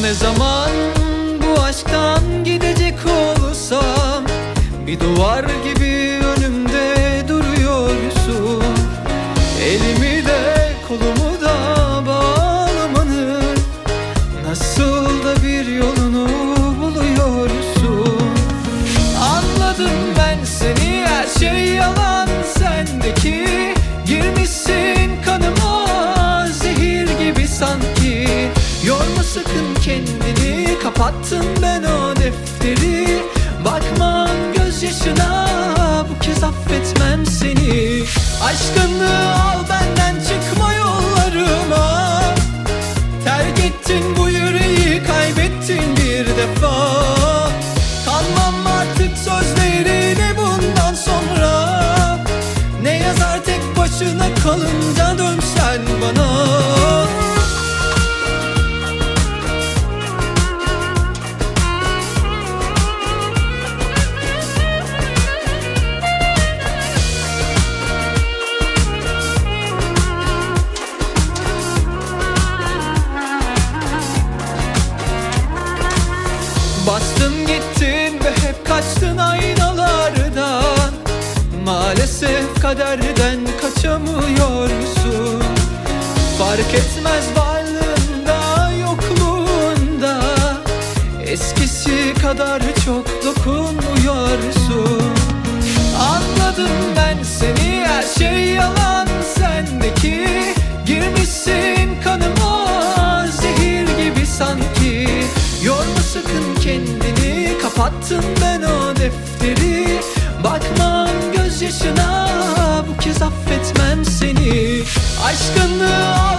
Ne zaman bu aşktan gidecek olursam Bir duvar gibi kendini kapattım ben o defteri. Bakmam gözyaşına bu kez affetmem seni. Aşkını al benden çıkma yollarıma. Terk ettin bu yüreği kaybettin bir defa. Kanmam artık sözlerine bundan sonra. Ne yazar tek başına kalınca Bastın gittin ve hep kaçtın aynalardan. Maalesef kaderden kaçamıyorsun. Fark etmez varlığında yokluğunda. Eskisi kadar çok dokunmuyorsun. Anladım ben seni her şey yalan kendini kapattım ben o defteri. Bakmam gözyaşına bu kez affetmem seni. Aşkını